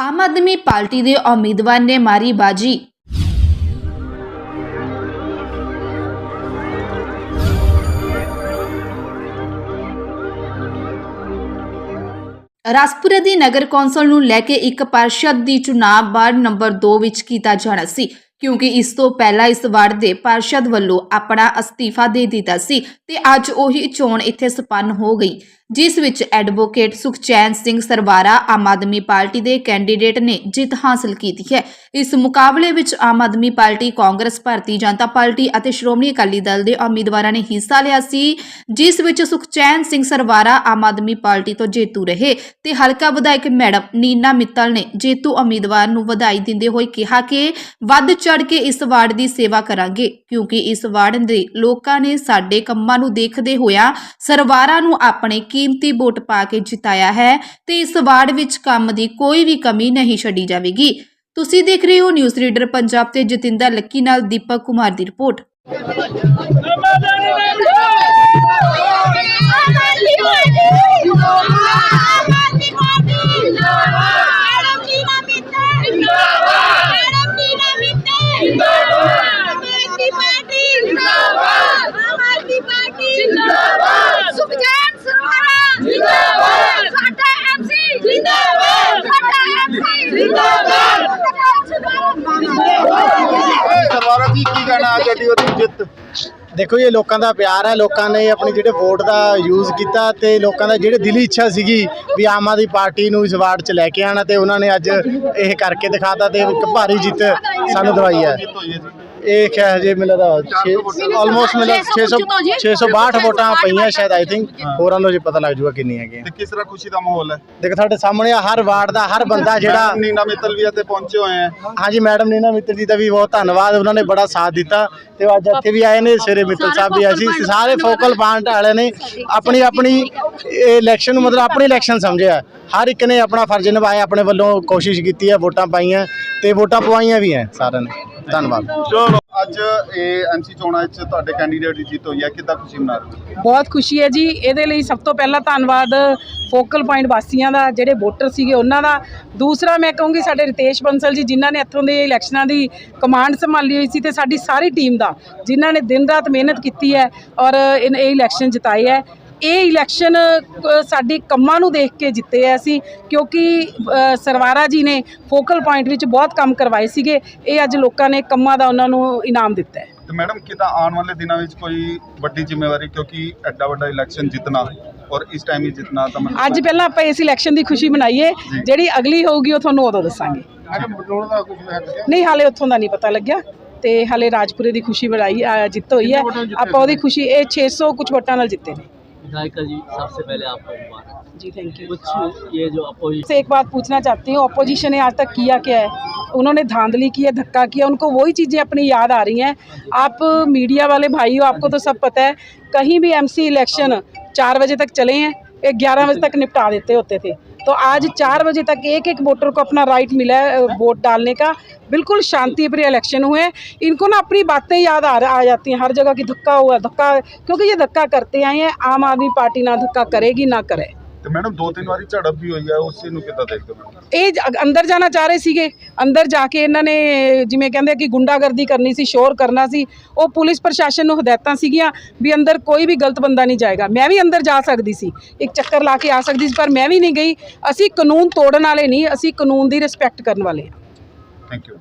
ਆਮ Aadmi party ਦੇ ਉਮੀਦਵਾਰ ਨੇ ਮਾਰੀ ਬਾਜੀ। ਰਾਸਪੁਰਾ ਦੀ ਨਗਰ ਕੌਂਸਲ ਨੂੰ ਲੈ ਕੇ ਇੱਕ ਪਰਿਸ਼ਦ ਦੀ ਚੁਣਾਵ ਵਾਰਡ ਨੰਬਰ 2 ਵਿੱਚ ਕੀਤਾ ਜਾਣਾ ਸੀ। ਕਿਉਂਕਿ ਇਸ ਤੋਂ ਪਹਿਲਾਂ ਇਸ ਵਾਰਡ ਦੇ ਪਾਰਸ਼ਦ ਵੱਲੋਂ ਆਪਣਾ ਅਸਤੀਫਾ ਦੇ ਦਿੱਤਾ ਸੀ ਤੇ ਅੱਜ ਉਹੀ ਚੋਣ ਇੱਥੇ ਸੰਪੰਨ ਹੋ ਗਈ, ਜਿਸ ਵਿੱਚ ਐਡਵੋਕੇਟ ਸੁਖਚੈਨ ਸਿੰਘ ਸਰਵਾਰਾ ਆਮ ਆਦਮੀ ਪਾਰਟੀ ਦੇ ਕੈਂਡੀਡੇਟ ਨੇ ਜਿੱਤ ਹਾਸਲ ਕੀਤੀ ਹੈ। ਇਸ ਮੁਕਾਬਲੇ ਵਿੱਚ ਆਮ ਆਦਮੀ ਪਾਰਟੀ, ਕਾਂਗਰਸ, ਭਾਰਤੀ ਜਨਤਾ ਪਾਰਟੀ ਅਤੇ ਸ਼੍ਰੋਮਣੀ ਅਕਾਲੀ ਦਲ ਦੇ ਉਮੀਦਵਾਰਾਂ ਨੇ ਹਿੱਸਾ ਲਿਆ ਸੀ, ਜਿਸ ਵਿੱਚ ਸੁਖਚੈਨ ਸਿੰਘ ਸਰਵਾਰਾ ਆਮ ਆਦਮੀ ਪਾਰਟੀ ਤੋਂ ਜੇਤੂ ਰਹੇ ਤੇ ਹਲਕਾ ਵਿਧਾਇਕ ਮੈਡਮ ਨੀਨਾ ਮਿੱਤਲ ਨੇ ਜੇਤੂ ਉਮੀਦਵਾਰ ਨੂੰ ਵਧਾਈ ਦਿੰਦੇ ਹੋਏ ਕਿਹਾ ਕਿ ਵੱਧ ਚੜ ਕੇ ਇਸ ਵਾਰਡ ਦੀ ਸੇਵਾ ਕਰਾਂਗੇ, ਕਿਉਂਕਿ ਇਸ ਵਾਰਡ ਦੇ ਲੋਕਾਂ ਨੇ ਸਾਡੇ ਕੰਮਾਂ ਨੂੰ ਦੇਖਦੇ ਹੋਇਆ ਸਰਵਾਰਾਂ ਨੂੰ ਆਪਣੇ ਕੀਮਤੀ ਵੋਟ ਪਾ ਕੇ ਜਿਤਾਇਆ ਹੈ ਤੇ ਇਸ ਵਾਰਡ ਵਿੱਚ ਕੰਮ ਦੀ ਕੋਈ ਵੀ ਕਮੀ ਨਹੀਂ ਛੱਡੀ ਜਾਵੇਗੀ। ਤੁਸੀਂ ਦੇਖ ਰਹੇ ਹੋ ਨਿਊਜ਼ ਰੀਡਰ ਪੰਜਾਬ ਤੇ ਜਤਿੰਦਰ ਲੱਕੀ ਨਾਲ ਦੀਪਕ ਕੁਮਾਰ ਦੀ ਰਿਪੋਰਟ। ਸੁਖਜੈਨ ਸਰਵਾਰਾ ਜਿੰਦਾਬਾਦ ਸਾਡਾ ਐਮਸੀ ਜਿੰਦਾਬਾਦ ਸਾਡਾ ਐਮਸੀ ਜਿੰਦਾਬਾਦ ਸਰਵਾਰਾ ਜੀ ਕੀ ਕਹਿਣਾ ਅੱਜ ਉਹਦੀ ਜਿੱਤ। ਦੇਖੋ ਇਹ ਲੋਕਾਂ ਦਾ ਪਿਆਰ ਹੈ, ਲੋਕਾਂ ਨੇ ਆਪਣੀ ਜਿਹੜੇ ਵੋਟ ਦਾ ਯੂਜ਼ ਕੀਤਾ ਤੇ ਲੋਕਾਂ ਦਾ ਜਿਹੜੇ ਦਿਲੀ ਇੱਛਾ ਸੀਗੀ ਵੀ ਆਮ ਆਦਮੀ ਪਾਰਟੀ ਨੂੰ ਇਸ ਵਾਰਡ 'ਚ ਲੈ ਕੇ ਆਣਾ ਤੇ ਉਹਨਾਂ ਨੇ ਅੱਜ ਇਹ ਕਰਕੇ ਦਿਖਾਤਾ ਤੇ ਇੱਕ ਭਾਰੀ ਜਿੱਤ ਸਾਨੂੰ ਦਵਾਈ ਹੈ। ਹੈ ਜੀ ਕਿਹਾ ਹਜੇ ਮਿਲਦਾ ਆਲਮੋਸਟ ਮਿਲਦਾ 600 662 ਵੋਟਾਂ ਪਈਆਂ ਸ਼ਾਇਦ ਆਈ ਥਿੰਕ ਹੋਰਾਂ ਨੂੰ ਜੀ ਪਤਾ ਲੱਗ ਜੂਗਾ ਕਿੰਨੀ ਹੈਗੀਆਂ ਤੇ ਕਿਸ ਤਰ੍ਹਾਂ ਖੁਸ਼ੀ ਦਾ ਮਾਹੌਲ ਹੈ ਦੇਖੋ ਤੁਹਾਡੇ ਸਾਹਮਣੇ ਆ ਹਰ ਵਾਰਡ ਦਾ ਹਰ ਬੰਦਾ ਜਿਹੜਾ ਨੀਨਾ ਮਿੱਤਲ ਵੀ ਇੱਥੇ ਪਹੁੰਚੇ ਹੋਏ ਹੈ ਹਾਂਜੀ ਮੈਡਮ ਨੀਨਾ ਮਿੱਤਰ ਜੀ ਦਾ ਵੀ ਬਹੁਤ ਧੰਨਵਾਦ ਉਹਨਾਂ ਨੇ ਬੜਾ ਸਾਥ ਦਿੱਤਾ ਤੇ ਉਹ ਅੱਜ ਇੱਥੇ ਵੀ ਆਏ ਨੇ ਸਵੇਰੇ ਮਿੱਤਲ ਸਾਹਿਬ ਵੀ ਆਏ ਸੀ ਸਾਰੇ ਫੋਕਲ ਪੁਆਇੰਟ ਵਾਲੇ ਨੇ ਆਪਣੀ ਆਪਣੀ ਇਲੈਕਸ਼ਨ ਨੂੰ ਮਤਲਬ ਆਪਣੀ ਇਲੈਕਸ਼ਨ ਸਮਝਿਆ ਹਰ ਇੱਕ ਨੇ ਆਪਣਾ ਫਰਜ਼ ਨਿਭਾਇਆ ਆਪਣੇ ਵੱਲੋਂ ਕੋਸ਼ਿਸ਼ ਕੀਤੀ ਹੈ ਵੋਟਾਂ ਪਾਈਆਂ ਤੇ ਵੋਟਾਂ ਪਵਾਈਆਂ ਵੀ ਹੈ ਸਾਰਿਆਂ ਨੇ ਧੰਨਵਾਦ। ਚਲੋ। ਅੱਜ ਇਹ ਐਮਸੀ ਚੋਣਾਂ ਵਿੱਚ ਤੁਹਾਡੇ ਕੈਂਡੀਡੇਟ ਦੀ ਜਿੱਤ ਹੋਈ ਹੈ ਕਿੱਦਾਂ ਖੁਸ਼ੀ ਮਨਾ ਰਹੇ ਹੋ? ਬਹੁਤ ਖੁਸ਼ੀ ਹੈ ਜੀ। ਇਹਦੇ ਲਈ ਸਭ ਤੋਂ ਪਹਿਲਾਂ ਧੰਨਵਾਦ ਫੋਕਲ ਪੁਆਇੰਟ ਵਾਸੀਆਂ ਦਾ ਜਿਹੜੇ ਵੋਟਰ ਸੀਗੇ ਉਹਨਾਂ ਦਾ। ਦੂਸਰਾ ਮੈਂ ਕਹੂੰਗੀ ਸਾਡੇ ਰਿਤੇਸ਼ ਬੰਸਲ ਜੀ ਜਿਨ੍ਹਾਂ ਨੇ ਇੱਥੋਂ ਦੇ ਇਲੈਕਸ਼ਨਾਂ ਦੀ ਕਮਾਂਡ ਸੰਭਾਲੀ ਹੋਈ ਸੀ ਤੇ ਸਾਡੀ ਸਾਰੀ ਟੀਮ ਦਾ ਜਿਨ੍ਹਾਂ ਨੇ ਦਿਨ ਰਾਤ ਮਿਹਨਤ ਕੀਤੀ ਹੈ ਔਰ ਇਹ ਇਲੈਕਸ਼ਨ ਜਿਤਾਏ ਹੈ। ਇਹ ਇਲੈਕਸ਼ਨ ਸਾਡੀ ਕੰਮਾਂ ਨੂੰ ਦੇਖ ਕੇ ਜਿੱਤੇ ਆ ਅਸੀਂ ਕਿਉਂਕਿ ਸਰਵਾਰਾ ਜੀ ਨੇ ਫੋਕਲ ਪੁਆਇੰਟ ਵਿੱਚ ਬਹੁਤ ਕੰਮ ਕਰਵਾਏ ਸੀਗੇ। ਇਹ ਅੱਜ ਲੋਕਾਂ ਨੇ ਕੰਮਾਂ ਦਾ ਉਹਨਾਂ ਨੂੰ ਇਨਾਮ ਦਿੱਤਾ ਹੈ। ਤੇ ਮੈਡਮ ਕਿੱਦਾਂ ਆਉਣ ਵਾਲੇ ਦਿਨਾਂ ਵਿੱਚ ਕੋਈ ਵੱਡੀ ਜ਼ਿੰਮੇਵਾਰੀ ਕਿਉਂਕਿ ਐਡਾ ਵੱਡਾ ਇਲੈਕਸ਼ਨ ਜਿੱਤਣਾ ਔਰ ਇਸ ਟਾਈਮ ਹੀ ਜਿੱਤਣਾ ਤਾਂ ਅੱਜ ਪਹਿਲਾਂ ਆਪਾਂ ਇਸ ਇਲੈਕਸ਼ਨ ਦੀ ਖੁਸ਼ੀ ਮਨਾਈਏ। ਜਿਹੜੀ ਅਗਲੀ ਹੋਊਗੀ ਉਹ ਤੁਹਾਨੂੰ ਉਦੋਂ ਦੱਸਾਂਗੇ। ਮੈਡਮ ਬਟੋਲ ਦਾ ਕੁਝ ਹੈ ਨਹੀਂ ਹਾਲੇ ਉੱਥੋਂ ਦਾ ਨਹੀਂ ਪਤਾ ਲੱਗਿਆ। ਤੇ ਹਾਲੇ ਰਾਜਪੁਰੇ ਦੀ ਖੁਸ਼ੀ ਬਣਾਈ ਅ, ਜਿੱਤ ਹੋਈ ਹੈ। ਆਪਾਂ ਉਹਦੀ ਖੁਸ਼ੀ ਇਹ 600 ਕੁਝ ਵੋਟਾਂ ਨਾਲ ਜਿੱਤੇ ਨੇ। विधायिका जी सबसे पहले आपको मुबारक। जी थैंक यू कुछ ये जो अपोजिशन से एक बात पूछना चाहती हूँ अपोजिशन ने आज तक किया क्या है? उन्होंने धांधली की है धक्का किया उनको वही चीज़ें अपनी याद आ रही हैं। आप मीडिया वाले भाई हो आपको तो सब पता है कहीं भी एमसी इलेक्शन चार बजे तक चले हैं ग्यारह बजे तक निपटा देते होते थे। तो आज चार बजे तक एक एक वोटर को अपना राइट मिला है वोट डालने का। बिल्कुल शांति प्रिय इलेक्शन हुए इनको ना अपनी बातें याद आ आ जाती हैं। हर जगह की धक्का हुआ, धक्का, क्योंकि ये धक्का करते आए हैं। आम आदमी पार्टी ना धक्का करेगी, ना करे। ਤੇ ਮੈਡਮ ਦੋ ਤਿੰਨ ਵਾਰੀ ਝੜਪ ਵੀ ਹੋਈ ਹੈ ਉਸ ਨੂੰ ਕਿੱਦਾਂ ਦੇਖਦੇ ਹੋ ਇਹ ਜ- ਅੰਦਰ ਜਾਣਾ ਚਾਹ ਰਹੇ ਸੀਗੇ। ਅੰਦਰ ਜਾ ਕੇ ਇਹਨਾਂ ਨੇ ਜਿਵੇਂ ਕਹਿੰਦੇ ਆ ਕਿ ਗੁੰਡਾਗਰਦੀ ਕਰਨੀ ਸੀ ਸ਼ੋਰ ਕਰਨਾ ਸੀ ਉਹ ਪੁਲਿਸ ਪ੍ਰਸ਼ਾਸਨ ਨੂੰ ਹਦਾਇਤਾਂ ਸੀਗੀਆਂ ਵੀ ਅੰਦਰ ਕੋਈ ਵੀ ਗਲਤ ਬੰਦਾ ਨਹੀਂ ਜਾਏਗਾ। ਮੈਂ ਵੀ ਅੰਦਰ ਜਾ ਸਕਦੀ ਸੀ। ਇੱਕ ਚੱਕਰ ਲਾ ਕੇ ਆ ਸਕਦੀ ਸੀ ਪਰ ਮੈਂ ਵੀ ਨਹੀਂ ਗਈ। ਅਸੀਂ ਕਾਨੂੰਨ ਤੋੜਨ ਵਾਲੇ ਨਹੀਂ ਅਸੀਂ ਕਾਨੂੰਨ ਦੀ ਰਿਸਪੈਕਟ ਕਰਨ ਵਾਲੇ ਹਾਂ। Thank you